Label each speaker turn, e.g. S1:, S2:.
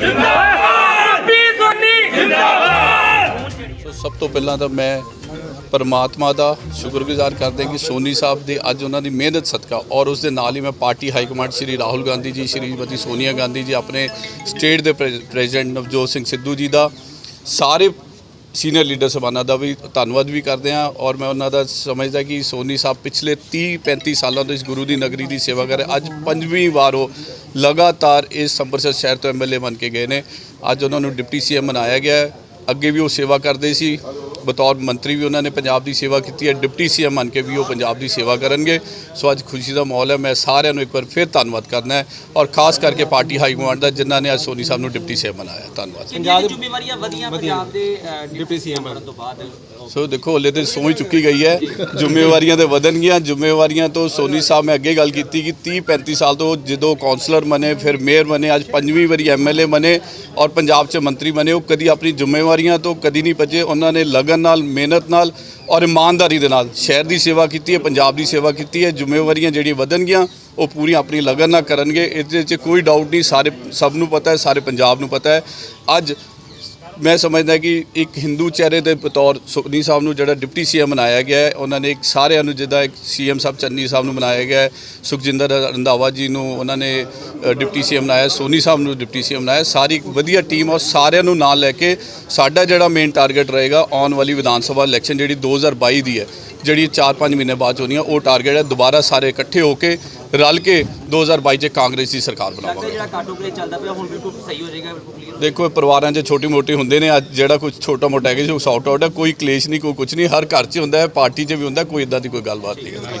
S1: ਜਿੰਦਾਬਾਦ! ਵੀ ਸੋਨੀ
S2: ਸੋ ਸਭ ਤੋਂ ਪਹਿਲਾਂ ਤਾਂ ਮੈਂ ਪਰਮਾਤਮਾ ਦਾ ਸ਼ੁਕਰਗੁਜ਼ਾਰ ਕਰਦੇ ਕਿ ਸੋਨੀ ਸਾਹਿਬ ਦੇ ਅੱਜ ਉਹਨਾਂ ਦੀ ਮਿਹਨਤ ਸਦਕਾ ਔਰ ਉਸ ਦੇ ਨਾਲ ਹੀ ਮੈਂ party high command Shri Rahul Gandhi ji, Shrimati Sonia Gandhi ji, ਆਪਣੇ ਸਟੇਟ ਦੇ ਪ੍ਰੈ- ਪ੍ਰੈਜ਼ੀਡੈਂਟ ਨਵਜੋਤ ਸਿੰਘ ਸਿੱਧੂ ਜੀ ਦਾ, ਸਾਰੇ ਸੀਨੀਅਰ ਲੀਡਰ ਸਭਾਨਾਂ ਦਾ ਵੀ ਧੰਨਵਾਦ ਵੀ ਕਰਦੇ ਹਾਂ ਔਰ ਮੈਂ ਉਹਨਾਂ ਦਾ ਸਮਝਦਾ ਕਿ ਸੋਨੀ ਸਾਹਿਬ ਪਿਛਲੇ 30 35 ਸਾਲਾਂ ਤੋਂ ਇਸ ਗੁਰੂ ਦੀ ਨਗਰੀ ਦੀ ਸੇਵਾ ਕਰ ਰਹੇ। ਅੱਜ ਪੰਜਵੀਂ ਵਾਰ ਉਹ ਲਗਾਤਾਰ ਇਸ ਅੰਮ੍ਰਿਤਸਰ ਸ਼ਹਿਰ ਤੋਂ ਐਮਐਲਏ ਬਣ ਕੇ ਗਏ ਨੇ। ਅੱਜ ਉਹਨਾਂ ਨੂੰ ਡਿਪਟੀ ਸੀਐਮ ਬਣਾਇਆ ਗਿਆ ਅੱਗੇ ਵੀ ਉਹ ਸੇਵਾ ਕਰਦੇ ਸੀ। ਬਤੌਰ ਮੰਤਰੀ ਵੀ ਉਹਨਾਂ ਨੇ ਪੰਜਾਬ ਦੀ ਸੇਵਾ ਕੀਤੀ ਹੈ ਡਿਪਟੀ ਸੀਐਮ ਬਣ ਕੇ ਵੀ ਉਹ ਪੰਜਾਬ ਦੀ ਸੇਵਾ ਕਰਨਗੇ। ਸੋ ਅੱਜ ਖੁਸ਼ੀ ਦਾ ਮਾਹੌਲ ਹੈ ਮੈਂ ਸਾਰਿਆਂ ਨੂੰ ਇੱਕ ਵਾਰ ਫਿਰ ਧੰਨਵਾਦ ਕਰਨਾ ਹੈ ਔਰ ਖਾਸ ਕਰਕੇ ਪਾਰਟੀ ਹਾਈ ਕਮਾਂਡ ਦਾ ਜਿਨ੍ਹਾਂ ਨੇ ਅੱਜ ਸੋਨੀ ਸਾਹਿਬ ਨੂੰ ਡਿਪਟੀ ਸੀਐਮ ਬਣਾਇਆ। ਧੰਨਵਾਦ।
S3: ਪੰਜਾਬ ਦੀ ਜ਼ਿੰਮੇਵਾਰੀਆਂ ਵਧੀਆਂ ਪੰਜਾਬ ਦੇ ਅ, ਡਿਪਟੀ ਸੀਐਮ ਬਣਨ ਤੋਂ ਬਾਅਦ।
S2: ਸੋ ਦੇਖੋ ਹਲੇ ਤੇ ਸੋਚ ਚੁੱਕੀ ਗਈ ਹੈ। ਜ਼ਿੰਮੇਵਾਰੀਆਂ ਤੇ ਵਧਣਗੀਆਂ। ਜ਼ਿੰਮੇਵਾਰੀਆਂ ਤੋਂ ਸੋਨੀ ਸਾਹਿਬ ਮੈਂ ਅੱਗੇ ਗੱਲ ਕੀਤੀ ਕਿ 30 35 ਸਾਲ ਤੋਂ ਜਦੋਂ ਕਾਉਂਸਲਰ ਬਣੇ ਫਿਰ ਮੇਅਰ ਬਣੇ ਅੱਜ ਪੰਜਵੀਂ ਵਾਰੀ ਐਮਐਲਏ ਬਣੇ ਔਰ ਪੰਜਾਬ 'ਚ ਮੰਤਰੀ ਬਣੇ ਉਹ ਕਦੀ ਆਪਣੀ ਜ਼ਿੰਮੇਵਾਰੀਆਂ ਤੋਂ ਕਦੀ ਨਹੀਂ ਭੱਜੇ ਉਹਨਾਂ ਨੇ ਲਗਨ ਨਾਲ, ਮਿਹਨਤ ਨਾਲ ਔਰ ਇਮਾਨਦਾਰੀ ਦੇ ਨਾਲ ਸ਼ਹਿਰ ਦੀ ਸੇਵਾ ਕੀਤੀ ਹੈ, ਪੰਜਾਬ ਦੀ ਸੇਵਾ ਕੀਤੀ ਹੈ, ਜ਼ਿੰਮੇਵਾਰੀਆਂ ਜਿਹੜੀਆਂ ਵਧਣਗੀਆਂ, ਉਹ ਪੂਰੀ ਆਪਣੀ ਲਗਨ ਨਾਲ ਕਰਨਗੇ। ਇਹਦੇ 'ਚ ਕੋਈ ਡਾਊਟ ਨਹੀਂ, ਸਾਰੇ ਸਭ ਨੂੰ ਪਤਾ ਹੈ, ਸਾਰੇ ਪੰਜਾਬ ਨੂੰ ਪਤਾ ਹੈ। ਅੱਜ ਮੈਂ ਸਮਝਦਾ ਕਿ ਇੱਕ ਹਿੰਦੂ ਚਿਹਰੇ ਦੇ ਬਤੌਰ ਸੁਖਨੀ ਸਾਹਿਬ ਨੂੰ ਜਿਹੜਾ ਡਿਪਟੀ ਸੀਐਮ ਬਣਾਇਆ ਗਿਆ ਹੈ ਉਹਨਾਂ ਨੇ ਇੱਕ ਸਾਰਿਆਂ ਨੂੰ ਜਿੱਦਾਂ ਇੱਕ ਸੀਐਮ ਸਾਹਿਬ ਚੰਨੀ ਸਾਹਿਬ ਨੂੰ ਬਣਾਇਆ ਗਿਆ ਹੈ ਸੁਖਜਿੰਦਰ ਰੰਧਾਵਾ ਜੀ ਨੂੰ ਉਹਨਾਂ ਨੇ ਅ, ਡਿਪਟੀ ਸੀਐਮ ਬਣਾਇਆ ਸੋਨੀ ਸਾਹਿਬ ਨੂੰ ਡਿਪਟੀ ਸੀਐਮ ਬਣਾਇਆ ਸਾਰੀ ਇੱਕ ਵਧੀਆ ਟੀਮ ਔਰ ਸਾਰਿਆਂ ਨੂੰ ਨਾਲ ਲੈ ਕੇ ਸਾਡਾ ਜਿਹੜਾ ਮੇਨ ਟਾਰਗੇਟ ਰਹੇਗਾ ਆਉਣ ਵਾਲੀ ਵਿਧਾਨ ਸਭਾ ਇਲੈਕਸ਼ਨ ਜਿਹੜੀ 2022 ਦੀ ਹੈ। ਜਿਹੜੀ 4-5 ਮਹੀਨੇ ਬਾਅਦ ਹੋਣੀ ਹੈ ਉਹ ਟਾਰਗੇਟ ਹੈ ਦੁਬਾਰਾ ਸਾਰੇ ਇਕੱਠੇ ਹੋ ਕੇ ਰਲ ਕੇ 2022 'ਚ ਕਾਂਗਰਸ ਦੀ ਸਰਕਾਰ ਬਣਾਵਾਂਗੇ।
S3: ਜਿਹੜਾ ਕਾਟੋ ਕਲੇ ਚੱਲਦਾ ਪਿਆ ਹੁਣ ਬਿਲਕੁਲ ਸਹੀ ਹੋ ਜਾਏਗਾ ਬਿਲਕੁਲ ਕਲੀਅਰ
S2: ਦੇਖੋ ਇਹ ਪਰਿਵਾਰਾਂ 'ਚ ਛੋਟੀ ਮੋਟੀ ਹੁੰਦੇ ਨੇ ਅੱਜ ਜਿਹੜਾ ਕੁਝ ਛੋਟਾ ਮੋਟਾ ਹੈਗਾ ਜੋ ਸੌਟ ਆਊਟ ਹੈ ਕੋਈ ਕਲੇਸ਼ ਨਹੀਂ ਕੋਈ ਕੁਝ ਨਹੀਂ ਹਰ ਘਰ 'ਚ ਹੁੰਦਾ ਹੈ ਪਾਰਟੀ 'ਚ ਵੀ ਹੁੰਦਾ ਕੋਈ ਇਦਾਂ ਦੀ ਕੋਈ ਗੱਲਬਾਤ ਨਹੀਂ ਹੈ।